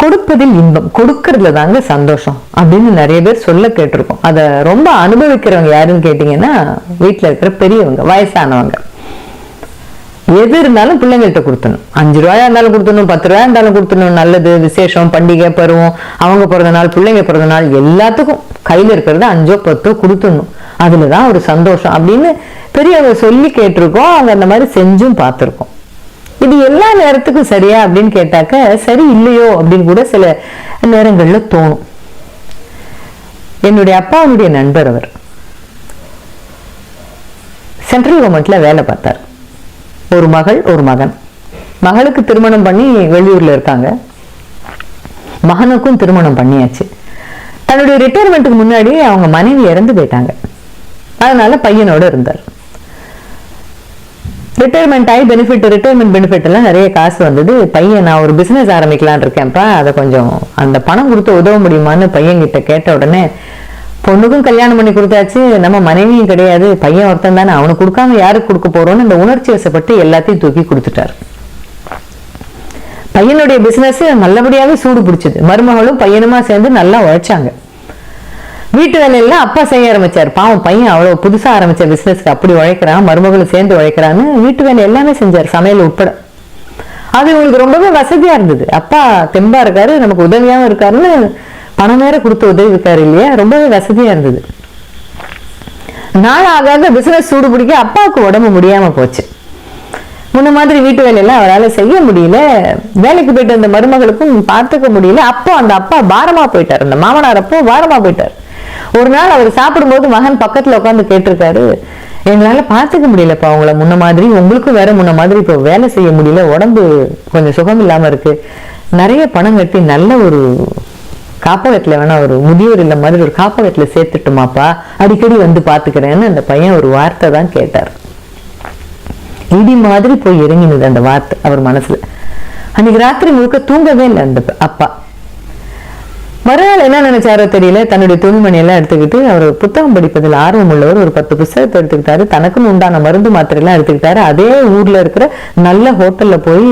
கொடுப்பதில் இன்பம் கொடுக்கறதுல தாங்க சந்தோஷம் அப்படின்னு நிறைய பேர் சொல்ல கேட்டிருக்கோம். அதை ரொம்ப அனுபவிக்கிறவங்க யாருன்னு கேட்டிங்கன்னா வீட்டில் இருக்கிற பெரியவங்க வயசானவங்க. எது இருந்தாலும் பிள்ளைங்கள்ட்ட கொடுத்தணும் அஞ்சு ரூபாயா இருந்தாலும் கொடுத்தணும் பத்து ரூபாயா இருந்தாலும் கொடுத்தணும் நல்லது விசேஷம் பண்டிகை பருவம் அவங்க பிறந்த நாள் பிள்ளைங்க பிறந்த நாள் எல்லாத்துக்கும் கையில் இருக்கிறத அஞ்சோ பத்தோ கொடுத்துடணும். தான் ஒரு சந்தோஷம் அப்படின்னு பெரியவங்க சொல்லி கேட்டிருக்கோம். அவங்க அந்த மாதிரி செஞ்சும் பார்த்துருக்கோம். இது எல்லா நேரத்துக்கும் சரியா அப்படின்னு கேட்டாக்க சரி இல்லையோ அப்படின்னு கூட சில நேரங்கள்ல தோணும். என்னுடைய அப்பாவுடைய நண்பர் அவர். சென்ட்ரல் கவர்மெண்ட்ல வேலை பார்த்தார். ஒரு மகள் ஒரு மகன். மகளுக்கு திருமணம் பண்ணி வெளியூர்ல இருக்காங்க. மகனுக்கும் திருமணம் பண்ணியாச்சு. தன்னுடைய ரிட்டையர்மெண்ட்டுக்கு முன்னாடி அவங்க மனைவி இறந்து போயிட்டாங்க. அதனால பையனோட இருந்தார். ரிட்டையர்மெண்ட் ஆகி பெனிஃபிட் ரிட்டைர்மெண்ட் பெனிஃபிட் எல்லாம் நிறைய காசு வந்தது. பையன் நான் ஒரு பிசினஸ் ஆரம்பிக்கலாம்னு இருக்கேன்ப்பா. அதை கொஞ்சம் அந்த பணம் கொடுத்து உதவ முடியுமான்னு பையன் கிட்ட கேட்ட உடனே பொண்ணுக்கும் கல்யாணம் பண்ணி கொடுத்தாச்சு. நம்ம மனைவியும் கிடையாது. பையன் ஒருத்தன் தானே. அவனுக்கு கொடுக்காம யாருக்கு கொடுக்க போறோம்னு இந்த உணர்ச்சி வசப்பட்டு எல்லாத்தையும் தூக்கி கொடுத்துட்டார். பையனுடைய பிசினஸ் நல்லபடியாவே சூடு பிடிச்சது. மருமகளும் பையனுமா சேர்ந்து நல்லா உழைச்சாங்க. வீட்டு வேலையெல்லாம் அப்பா செய்ய ஆரம்பிச்சார். பாவம் பையன் அவ்வளவு புதுசா ஆரம்பிச்ச பிசினஸ்க்கு அப்படி உழைக்கிறான் மருமகளும் சேர்ந்து உழைக்கிறான்னு வீட்டு வேலை எல்லாமே செஞ்சார் சமையல் உட்பட. அது இவங்களுக்கு ரொம்பவே வசதியா இருந்தது. அப்பா தெம்பா இருக்காரு நமக்கு உதவியாவும் இருக்காருன்னு பணம் வேற கொடுத்து உதவி இருக்காரு இல்லையா? ரொம்பவே வசதியா இருந்தது. நாள் ஆகாத பிசினஸ் சூடு பிடிக்க அப்பாவுக்கு உடம்பு முடியாம போச்சு. முன்ன மாதிரி வீட்டு வேலையெல்லாம் அவரால் செய்ய முடியல. வேலைக்கு போயிட்டு வந்த மருமகளுக்கும் பார்த்துக்க முடியல. அப்போ அந்த அப்பா பாரமா போயிட்டார். அந்த மாமனார் அப்போ பாரமா போயிட்டார். ஒரு நாள் அவர் சாப்பிடும்போது மகன் பக்கத்துல உட்காந்து கேட்டிருக்காரு. எங்களால பார்த்துக்க முடியலப்பா உங்களை முன்ன மாதிரி உங்களுக்கும் வேற முன்ன மாதிரி இப்போ வேலை செய்ய முடியல உடம்பு கொஞ்சம் சுகம் இல்லாம இருக்கு. நிறைய பணம் கட்டி நல்ல ஒரு காப்பகத்தில் வேணா ஒரு முதியோர் இல்ல மாதிரி ஒரு காப்பகத்தில் சேர்த்துட்டுமாப்பா அடிக்கடி வந்து பார்த்துக்கிறேன்னு அந்த பையன் ஒரு வார்த்தை தான் கேட்டார். இடி மாதிரி போய் இறங்கினது அந்த வார்த்தை அவர் மனசுல. அன்னைக்கு ராத்திரி முழுக்க தூங்கவே இல்லை அந்த அப்பா. மறுநாள் என்ன நினைச்சாரோ தெரியல. தன்னுடைய துணிமணியெல்லாம் எடுத்துக்கிட்டு அவர் புத்தகம் படிப்பதில் ஆர்வம் உள்ளவர். ஒரு பத்து புத்தகத்தை எடுத்துக்கிட்டாரு. தனக்குன்னு உண்டான மருந்து மாத்திரைலாம் எடுத்துக்கிட்டாரு. அதே ஊர்ல இருக்கிற நல்ல ஹோட்டல்ல போய்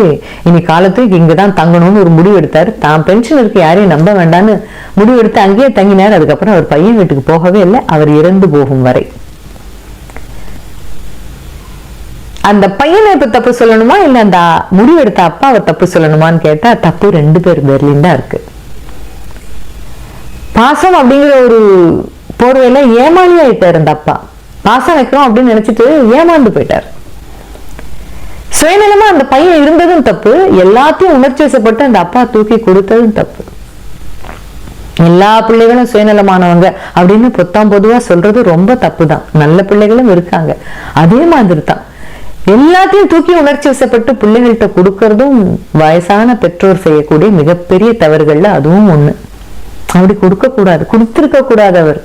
இனி காலத்துக்கு இங்கே தான் தங்கணும்னு ஒரு முடிவு எடுத்தார். தான் பென்ஷனருக்கு யாரையும் நம்ப வேண்டான்னு முடிவு எடுத்து அங்கேயே தங்கினார். அதுக்கப்புறம் அவர் பையன் வீட்டுக்கு போகவே இல்லை. அவர் இறந்து போகும் வரை. அந்த பையனை இப்ப தப்பு சொல்லணுமா? இல்ல அந்த முடிவெடுத்த அப்பாவை அப்பா அவர் தப்பு சொல்லணுமான்னு கேட்டா தப்பு ரெண்டு பேர் பேர்லயும் தான் இருக்கு. பாசம் அப்படிங்கிற ஒரு போர்வையில ஏமாளி ஆயிட்டார் அந்த அப்பா. பாசம் வைக்கிறோம் அப்படின்னு நினைச்சிட்டு ஏமாந்து போயிட்டார். சுயநலமா அந்த பையன் இருந்ததும் தப்பு எல்லாத்தையும் உணர்ச்சி வசப்பட்டு அந்த அப்பா தூக்கி கொடுத்ததும் தப்பு. எல்லா பிள்ளைகளும் சுயநலமானவங்க அப்படின்னு பொத்தாம் பொதுவா சொல்றது ரொம்ப தப்பு தான் நல்ல பிள்ளைகளும் இருக்காங்க. அதே மாதிரி தான் எல்லாத்தையும் தூக்கி உணர்ச்சி வசப்பட்டு பிள்ளைகள்கிட்ட கொடுக்கறதும் வயசான பெற்றோர் செய்யக்கூடிய மிகப்பெரிய தவறுகள்ல அதுவும் ஒண்ணு. அப்படி கொடுக்கக்கூடாது கொடுத்துருக்க கூடாது அவர்.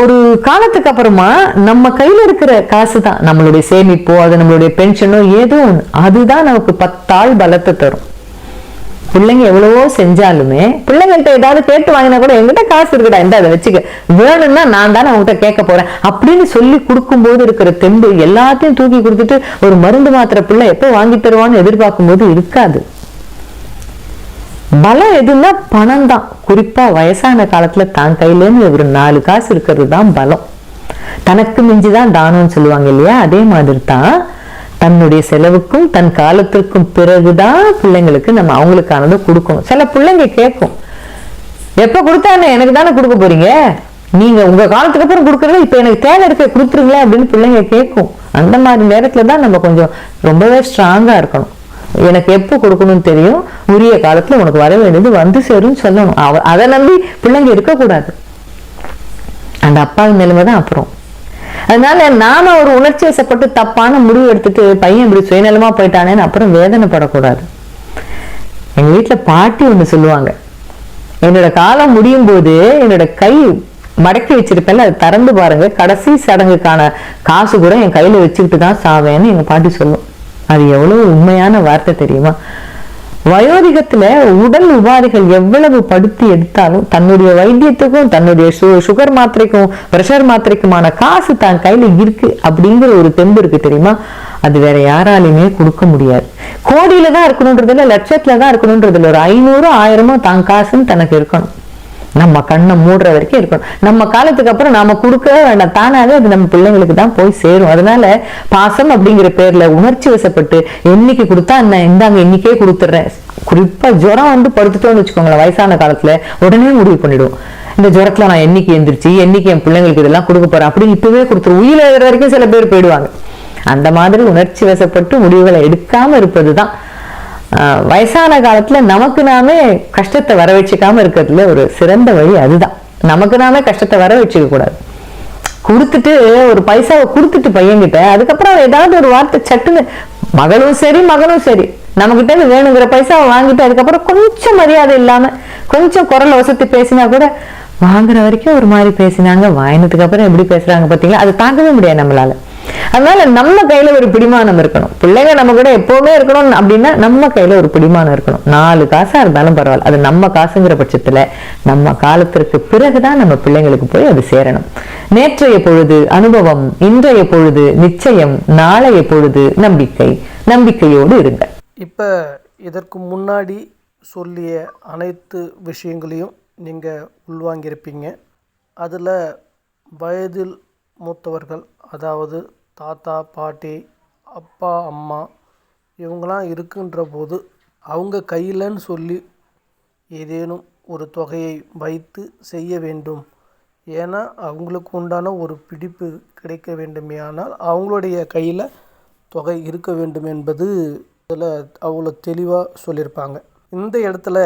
ஒரு காலத்துக்கு அப்புறமா நம்ம கையில இருக்கிற காசு தான் நம்மளுடைய சேமிப்போ அது நம்மளுடைய பென்ஷனோ ஏதோ ஒன்று அதுதான் நமக்கு பத்தாள் பலத்தை தரும். பிள்ளைங்க எவ்வளவோ செஞ்சாலுமே பிள்ளைங்கள்ட்ட ஏதாவது கேட்டு வாங்கினா கூட எங்கிட்ட காசு இருக்குடா இந்த அதை வச்சுக்க. வேணும்னா நான் தானே அவங்ககிட்ட கேட்க போறேன். அப்படின்னு சொல்லி கொடுக்கும்போது இருக்கிற தெம்பு எல்லாத்தையும் தூக்கி கொடுத்துட்டு ஒரு மருந்து மாத்திரை பிள்ளை எப்போ வாங்கி தருவான்னு எதிர்பார்க்கும் போது இருக்காது. பலம் எதுன்னா பணம் தான் குறிப்பாக வயசான காலத்தில் தான் கையிலேருந்து ஒரு நாலு காசு இருக்கிறது தான் பலம். தனக்கு மிஞ்சி தான் தானம்னு சொல்லுவாங்க இல்லையா? அதே மாதிரி தான் தன்னுடைய செலவுக்கும் தன் காலத்திற்கும் பிறகுதான் பிள்ளைங்களுக்கு நம்ம அவங்களுக்கானதை கொடுக்கணும். சில பிள்ளைங்க கேட்கும். எப்போ கொடுத்தானே? எனக்கு தானே கொடுக்க போறீங்க? நீங்க உங்க காலத்துக்கு அப்புறம் கொடுக்கறது இப்போ எனக்கு தேவை இருக்க கொடுத்துருங்களேன் அப்படின்னு பிள்ளைங்க கேட்கும். அந்த மாதிரி நேரத்துல தான் நம்ம கொஞ்சம் ரொம்பவே ஸ்ட்ராங்கா இருக்கணும். எனக்கு எப்போ கொடுக்கணும்னு தெரியும்? உரிய காலத்துல உனக்கு வர வேண்டியது வந்து சேரும்னு சொல்லணும். அவ அதை நம்பி பிள்ளைங்க இருக்கக்கூடாது. அந்த அப்பாவின் நிலைமை தான் அப்புறம். அதனால நாம ஒரு உணர்ச்சி வசப்பட்டு தப்பான முடிவு எடுத்துட்டு பையன் இப்படி சுயநலமா போயிட்டானேன்னு அப்புறம் வேதனைப்படக்கூடாது. எங்க வீட்டுல பாட்டி ஒன்று சொல்லுவாங்க. என்னோட காலம் முடியும் போது என்னோட கை மடக்கி வச்சிருப்பேன்ல அது திறந்து பாருங்க. கடைசி சடங்குக்கான காசு கூட என் கையில வச்சுக்கிட்டு தான் சாவேன்னு எங்க பாட்டி சொல்லும். அது எவ்வளவு உண்மையான வார்த்தை தெரியுமா? வயோதிகத்துல உடல் உபாதைகள் எவ்வளவு படுத்தி எடுத்தாலும் தன்னுடைய வைத்தியத்துக்கும் தன்னுடைய சு- சுகர் மாத்திரைக்கும் பிரஷர் மாத்திரைக்குமான காசு தான் கையில இருக்கு அப்படிங்கிற ஒரு தெம்பு இருக்கு தெரியுமா? அது வேற யாராலையுமே கொடுக்க முடியாது. கோடியில தான் இருக்கணுன்றதுல லட்சத்துல தான் இருக்கணுன்றதுல ஒரு ஐநூறு ஆயிரமோ தான் காசுன்னு தனக்கு இருக்கணும். நம்ம கண்ணை மூடுற வரைக்கும் இருக்கணும். நம்ம காலத்துக்கு அப்புறம் நாம கொடுக்கவே வேண்டாம். தானாவே அது நம்ம பிள்ளைங்களுக்கு தான் போய் சேரும். அதனால பாசம் அப்படிங்கிற பேர்ல உணர்ச்சி வசப்பட்டு என்னைக்கு கொடுத்தா என்ன? இந்தாங்க இன்னைக்கே கொடுத்துட்றேன். குறிப்பா ஜுரம் வந்து படுத்துட்டோம்னு வச்சுக்கோங்களேன் வயசான காலத்துல. உடனே முடிவு பண்ணிடுவோம். இந்த ஜுரத்துல நான் என்னைக்கு எந்திரிச்சு என்னைக்கு என் பிள்ளைங்களுக்கு இதெல்லாம் கொடுக்க போறேன்? அப்படின்னு இப்பவே கொடுத்துரும் உயிர் எழுதுற வரைக்கும் சில பேர் போயிடுவாங்க. அந்த மாதிரி உணர்ச்சி வசப்பட்டு முடிவுகளை எடுக்காம இருப்பதுதான் தான் வயசான காலத்தில் நமக்கு நாமே கஷ்டத்தை வர வச்சுக்காம இருக்கிறதுல ஒரு சிறந்த வழி அதுதான். நமக்கு நாமே கஷ்டத்தை வர வச்சுக்க கூடாது. கொடுத்துட்டு ஒரு பைசாவை கொடுத்துட்டு பையன்கிட்ட அதுக்கப்புறம் அவன் ஏதாவது ஒரு வார்த்தை சட்டுன்னு மகளும் சரி மகனும் சரி நம்மகிட்ட இருந்து வேணுங்கிற பைசாவை வாங்கிட்டு அதுக்கப்புறம் கொஞ்சம் மரியாதை இல்லாமல் கொஞ்சம் குரல் வசதி பேசினா கூட வாங்குற வரைக்கும் ஒரு மாதிரி பேசினாங்க வாங்கினதுக்கு அப்புறம் எப்படி பேசுறாங்க பார்த்தீங்களா அது தாங்கவே முடியாது நம்மளால. அதனால நம்ம கையில ஒரு பிடிமானம் இருக்கணும். பிள்ளைங்க நம்ம கூட எப்பவுமே இருக்கணும் அப்படின்னா நம்ம கையில ஒரு பிடிமானம் இருக்கணும். நாலு காசா இருந்தாலும் பரவாயில்ல. அது நம்ம காசுங்கிற பட்சத்துல நம்ம காலத்திற்கு பிறகுதான் நம்ம பிள்ளைங்களுக்கு போய் அது சேரணும். நேற்றைய பொழுது அனுபவம் இன்றைய பொழுது நிச்சயம் நாளைய பொழுது நம்பிக்கை. நம்பிக்கையோடு இருங்க இப்போ இதற்கு முன்னாடி சொல்லிய அனைத்து விஷயங்களையும் நீங்கள் உள்வாங்கியிருப்பீங்க. அதில் வயதில் மூத்தவர்கள் அதாவது தாத்தா பாட்டி அப்பா அம்மா இவங்களாம் இருக்குன்ற போது அவங்க கையிலன்னு சொல்லி ஏதேனும் ஒரு தொகையை வைத்து செய்ய வேண்டும். ஏன்னா அவங்களுக்கு உண்டான ஒரு பிடிப்பு கிடைக்க வேண்டுமேயானால் அவங்களுடைய கையில் தொகை இருக்க வேண்டும் என்பது இதில் அவ்வளோ தெளிவாக சொல்லியிருப்பாங்க. இந்த இடத்துல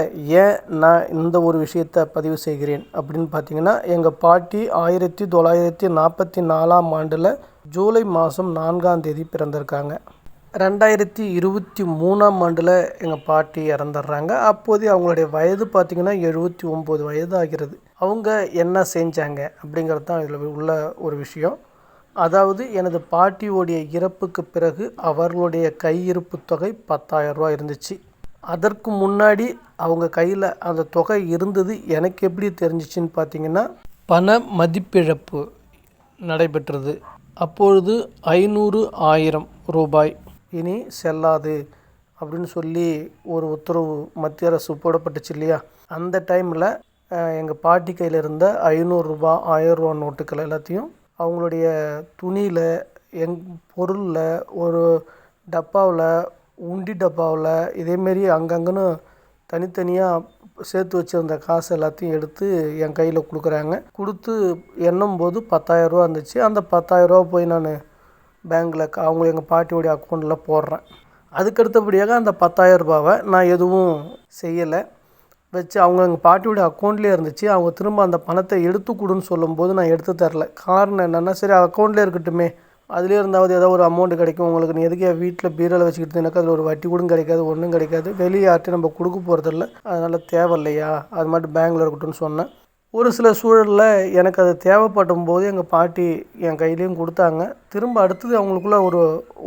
ஏன் நான் இந்த ஒரு விஷயத்தை பதிவு செய்கிறேன் அப்படின்னு பார்த்தீங்கன்னா எங்கள் பாட்டி ஆயிரத்தி தொள்ளாயிரத்தி நாற்பத்தி நாலாம் ஆண்டில் ஜூலை மாதம் நான்காம் தேதி பிறந்திருக்காங்க. ரெண்டாயிரத்தி இருபத்தி மூணாம் ஆண்டில் எங்கள் பாட்டி இறந்துடுறாங்க. அப்போது அவங்களுடைய வயது பார்த்திங்கன்னா எழுபத்தி ஒம்பது வயது ஆகிறது. அவங்க என்ன செஞ்சாங்க அப்படிங்கிறது தான் இதில் உள்ள ஒரு விஷயம். அதாவது எனது பாட்டியோடைய இறப்புக்கு பிறகு அவர்களுடைய கையிருப்பு தொகை பத்தாயிரம் ரூபா இருந்துச்சு. அதற்கு முன்னாடி அவங்க கையில் அந்த தொகை இருந்தது. எனக்கு எப்படி தெரிஞ்சிச்சின்னு பார்த்தீங்கன்னா பண மதிப்பிழப்பு நடைபெற்றது. அப்பொழுது ஐநூறு ஆயிரம் ரூபாய் இனி செல்லாது அப்படின்னு சொல்லி ஒரு உத்தரவு மத்திய அரசு போடப்பட்டுச்சு இல்லையா? அந்த டைமில் எங்கள் பாட்டி கையில் இருந்த ஐநூறுரூபா ஆயிரரூபா நோட்டுகள் எல்லாத்தையும் அவங்களுடைய துணியில் எங் பொருளில் ஒரு டப்பாவில் உண்டி டப்பாவில் இதேமாரி அங்கங்கன்னு தனித்தனியாக சேர்த்து வச்சுருந்த காசு எல்லாத்தையும் எடுத்து என் கையில் கொடுக்குறாங்க. கொடுத்து எண்ணும் போது பத்தாயிரரூவா இருந்துச்சு. அந்த பத்தாயிரரூவா போய் நான் பேங்க்கில் அவங்க எங்கள் பாட்டியோடைய அக்கௌண்ட்டில் போடுறேன். அதுக்கு அடுத்தபடியாக அந்த பத்தாயிரம் ரூபாவை நான் எதுவும் செய்யலை. வச்சு அவங்க எங்கள் பாட்டியோடைய அக்கௌண்ட்லேயே இருந்துச்சு. அவங்க திரும்ப அந்த பணத்தை எடுத்து கொடுன்னு சொல்லும்போது நான் எடுத்து தரல. காரணம் என்னென்னா சரி அக்கௌண்ட்லேயே இருக்கட்டுமே. அதுலேயே இருந்தாவது ஏதோ ஒரு அமௌண்ட் கிடைக்கும். உங்களுக்கு நீ எதுக்கே வீட்டில் பீரோவில் வச்சுக்கிட்டு எனக்கு அதில் ஒரு வட்டி கூட கிடைக்காது ஒன்றும் கிடைக்காது. வெளியே யார்ட்டையும் நம்ம கொடுக்க போகிறதில்ல அதனால் தேவையில்லையா? அது மாதிரி பேங்கில் இருக்கட்டும்னு சொன்னேன். ஒரு சில சூழலில் எனக்கு அது தேவைப்படும் போது எங்கள் பாட்டி என் கையிலையும் கொடுத்தாங்க. திரும்ப அடுத்தது அவங்களுக்குள்ள ஒரு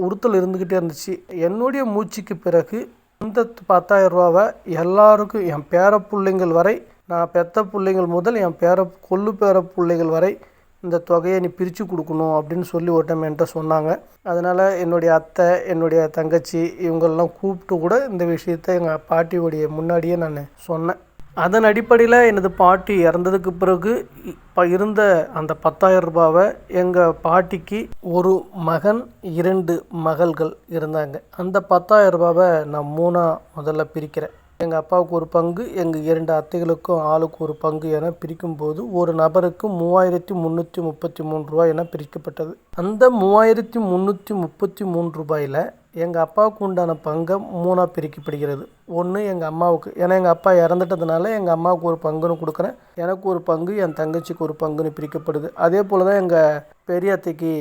உறுத்தல் இருந்துக்கிட்டே இருந்துச்சு. என்னுடைய மூச்சுக்கு பிறகு இந்த பத்தாயிரம் ரூபாவை எல்லாருக்கும் என் பேர பிள்ளைங்கள் வரை நான் பெத்த பிள்ளைங்கள் முதல் என் பேர கொள்ளு பேர பிள்ளைகள் வரை இந்த தொகையை நீ பிரித்து கொடுக்கணும் அப்படின்னு சொல்லி ஒரு டைம் என்கிட்ட சொன்னாங்க. அதனால் என்னுடைய அத்தை என்னுடைய தங்கச்சி இவங்கள்லாம் கூப்பிட்டு கூட இந்த விஷயத்த எங்கள் பாட்டியோடைய முன்னாடியே நான் சொன்னேன். அதன் அடிப்படையில் எனது பாட்டி இறந்ததுக்கு பிறகு இப்போ இருந்த அந்த பத்தாயிரம் ரூபாவை எங்கள் பாட்டிக்கு ஒரு மகன் இரண்டு மகள்கள் இருந்தாங்க. அந்த பத்தாயிரம் ரூபாவை நான் மூணாக முதல்ல பிரிக்கிறேன். எங்கள் அப்பாவுக்கு ஒரு பங்கு எங்கள் இரண்டு அத்தைகளுக்கும் ஆளுக்கு ஒரு பங்கு என பிரிக்கும்போது ஒரு நபருக்கு மூவாயிரத்தி முந்நூற்றி முப்பத்தி மூணு ரூபாய் என பிரிக்கப்பட்டது. அந்த மூவாயிரத்தி முந்நூற்றி முப்பத்தி மூணு ரூபாயில் எங்கள் அப்பாவுக்கு உண்டான பங்கை மூணாக பிரிக்கப்படுகிறது. ஒன்று எங்கள் அம்மாவுக்கு. ஏன்னா எங்கள் அப்பா இறந்துட்டதுனால எங்கள் அம்மாவுக்கு ஒரு பங்குன்னு கொடுக்குறேன். எனக்கு ஒரு பங்கு என் தங்கச்சிக்கு ஒரு பங்குன்னு பிரிக்கப்படுது. அதே போல் தான் எங்கள் பெரிய அத்தைக்கு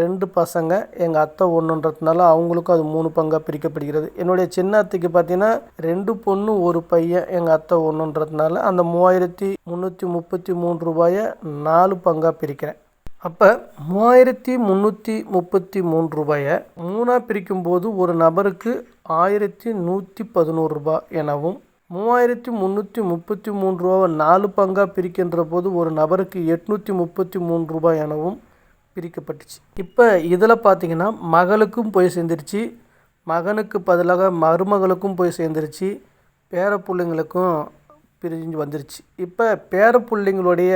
ரெண்டு பசங்க எங்கள் அத்தை ஒன்றுன்றதுனால அவங்களுக்கும் அது மூணு பங்காக பிரிக்கப்படுகிறது. என்னுடைய சின்ன அத்தைக்கு பார்த்தீங்கன்னா ரெண்டு பொண்ணு ஒரு பையன் எங்கள் அத்தை ஒன்றுன்றதுனால அந்த மூவாயிரத்தி முந்நூற்றி முப்பத்தி மூணு ரூபாயை நாலு பங்காக பிரிக்கிறேன். அப்போ மூவாயிரத்தி முந்நூற்றி முப்பத்தி மூணு ரூபாயை மூணாக பிரிக்கும்போது ஒரு நபருக்கு ஆயிரத்தி நூற்றி பதினோரு ரூபாய் எனவும் மூவாயிரத்தி முந்நூற்றி முப்பத்தி மூணு ரூபாவை நாலு பங்காக பிரிக்கின்ற போது ஒரு நபருக்கு எட்நூற்றி முப்பத்தி மூணு ரூபாய் எனவும் பிரிக்கப்பட்டுச்சு. இப்போ இதில் பார்த்தீங்கன்னா மகளுக்கும் போய் சேர்ந்துருச்சு. மகனுக்கு பதிலாக மருமகளுக்கும் போய் சேர்ந்துருச்சு. பேர பிள்ளைங்களுக்கும் பிரிஞ்சு வந்துருச்சு. இப்போ பேர பிள்ளைங்களுடைய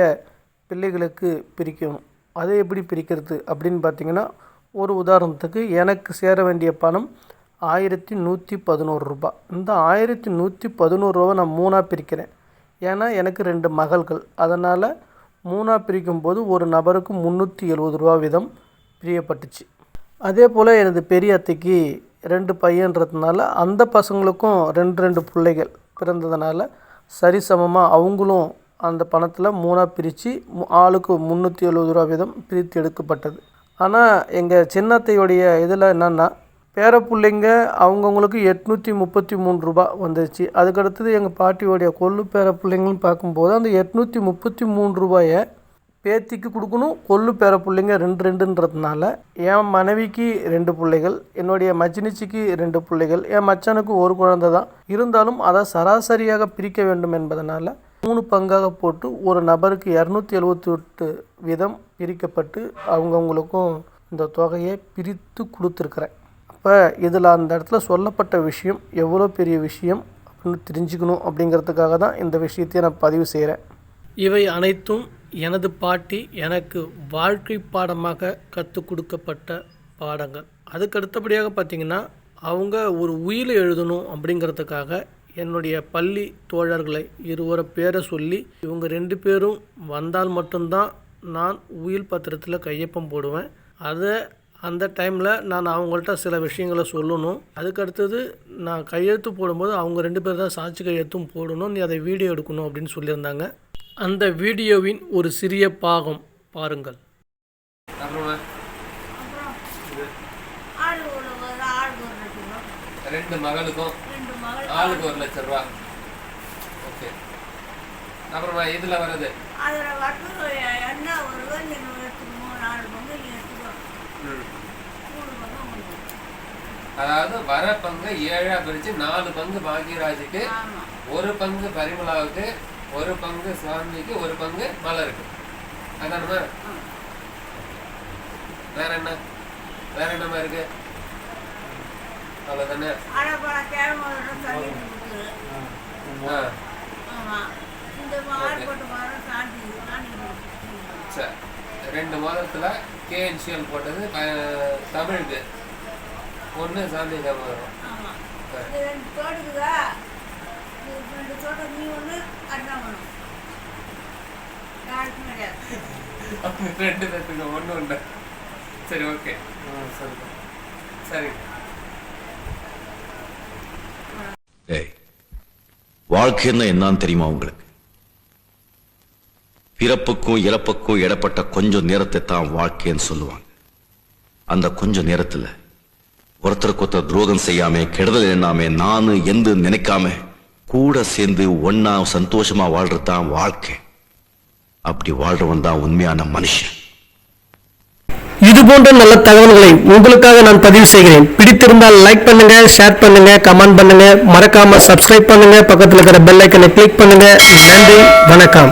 பிள்ளைகளுக்கு பிரிக்கணும். அதை எப்படி பிரிக்கிறது அப்படின்னு பார்த்தீங்கன்னா ஒரு உதாரணத்துக்கு எனக்கு சேர வேண்டிய பணம் ஆயிரத்தி நூற்றி பதினோரு ரூபா. இந்த ஆயிரத்தி நூற்றி பதினோரு ரூபா நான் மூணாக பிரிக்கிறேன். ஏன்னா எனக்கு ரெண்டு மகள்கள். அதனால் மூணாக பிரிக்கும்போது ஒரு நபருக்கு முந்நூற்றி எழுபது ரூபா வீதம் பிரியப்பட்டுச்சு. அதே போல் எனது பெரிய அத்தைக்கு ரெண்டு பையன்றதுனால அந்த பசங்களுக்கும் ரெண்டு ரெண்டு பிள்ளைகள் பிறந்ததுனால சரிசமமாக அவங்களும் அந்த பணத்தில் மூணாக பிரித்து ஆளுக்கு முந்நூற்றி எழுபது ரூபா வீதம் பிரித்து எடுக்கப்பட்டது. ஆனால் எங்கள் சின்னத்தையுடைய இதில் என்னென்னா பேர பிள்ளைங்க அவங்கவுங்களுக்கு எட்நூற்றி முப்பத்தி மூணு ரூபா வந்துச்சு அதுக்கடுத்தது எங்கள் பாட்டியோடைய கொள்ளு பேர பிள்ளைங்கன்னு பார்க்கும்போது அந்த எட்நூற்றி முப்பத்தி மூணு ரூபாயை பேத்திக்கு கொடுக்கணும் கொள்ளு பேர பிள்ளைங்க ரெண்டு ரெண்டுன்றதுனால. என் மனைவிக்கு ரெண்டு பிள்ளைகள் என்னுடைய மச்சினிச்சிக்கு ரெண்டு பிள்ளைகள் என் மச்சனுக்கு ஒரு குழந்தை தான். இருந்தாலும் அதை சராசரியாக பிரிக்க வேண்டும் என்பதனால் மூணு பங்காக போட்டு ஒரு நபருக்கு இரநூத்தி எழுபத்தி எட்டு வீதம் பிரிக்கப்பட்டு அவங்கவுங்களுக்கும் இந்த தொகையை பிரித்து கொடுத்துருக்குறேன். அப்போ இதில் அந்த இடத்துல சொல்லப்பட்ட விஷயம் எவ்வளோ பெரிய விஷயம் அப்படின்னு தெரிஞ்சுக்கணும் அப்படிங்கிறதுக்காக தான் இந்த விஷயத்தையே நான் பதிவு செய்கிறேன் இவை அனைத்தும் எனது பாட்டி எனக்கு வாழ்க்கை பாடமாக கற்றுக் கொடுக்கப்பட்ட பாடங்கள். அதுக்கு அடுத்தபடியாக பார்த்தீங்கன்னா அவங்க ஒரு உயில் எழுதணும் அப்படிங்கிறதுக்காக என்னுடைய பள்ளி தோழர்களை இருவரை பேரை சொல்லி இவங்க ரெண்டு பேரும் வந்தால் மட்டும்தான் நான் உயில் பத்திரத்தில் கையொப்பம் போடுவேன். அதை அந்த டைமில் நான் அவங்கள்ட்ட சில விஷயங்களை சொல்லணும். அதுக்கு அடுத்தது நான் கையெழுத்து போடும்போது அவங்க ரெண்டு பேர் தான் சாட்சி கையெழுத்தும் போடணும். நீ அதை வீடியோ எடுக்கணும் அப்படின்னு சொல்லியிருந்தாங்க. அந்த வீடியோவின் ஒரு சிறிய பாகம் பாருங்கள். ஒரு ஒரு ஒரு ரெண்டு மகளுக்கும் ஆளுக்கு ஒரு லட்சம் ரூபா. ஓகே. அப்புறமா இதில் வர்றது அதில் மட்டும் என்ன எடுத்துக்கணும் நாலு பங்கு அதாவது வர பங்கு ஏழா பிரிச்சு நாலு பங்கு பாக்யராஜுக்கு ஒரு பங்கு பரிமளாவுக்கு ஒரு பங்கு சுவாமிக்கு ஒரு பங்கு மலருக்கு. அதானுமா வேற என்ன? வேற என்னமா இருக்கு? கொடுக்குது. சரி. ரெண்டு மாதத்துல கேஎன்சிஎல் போட்டது தமிழுக்கு. ஒன்று சாந்தி வரும். சரி. இது ரெண்டு நீ ஒன்று ஒன்று சரி ஓகே. சரி. ஏய் வாழ்க்கைன்னா என்னன்னு தெரியுமா உங்களுக்கு? பிறப்புக்கும் இறப்புக்கும் இடப்பட்ட கொஞ்சம் நேரத்தை தான் வாழ்க்கைன்னு சொல்லுவாங்க. அந்த கொஞ்ச நேரத்துல ஒருத்தருக்கு ஒருத்தர் துரோகம் செய்யாம கெடுதல் எண்ணாம நானு எந்த நினைக்காம கூட சேர்ந்து ஒன்னா சந்தோஷமா வாழ்றது தான் வாழ்க்கை. அப்படி வாழ்றவன் தான் உண்மையான மனுஷன். இது போன்ற நல்ல தகவல்களை உங்களுக்காக நான் பதிவு செய்கிறேன். பிடித்திருந்தால் லைக் பண்ணுங்க ஷேர் பண்ணுங்க கமெண்ட் பண்ணுங்க. மறக்காம சப்ஸ்கிரைப் பண்ணுங்க. பக்கத்தில் இருக்கிற பெல் ஐக்கனை கிளிக் பண்ணுங்க. நன்றி வணக்கம்.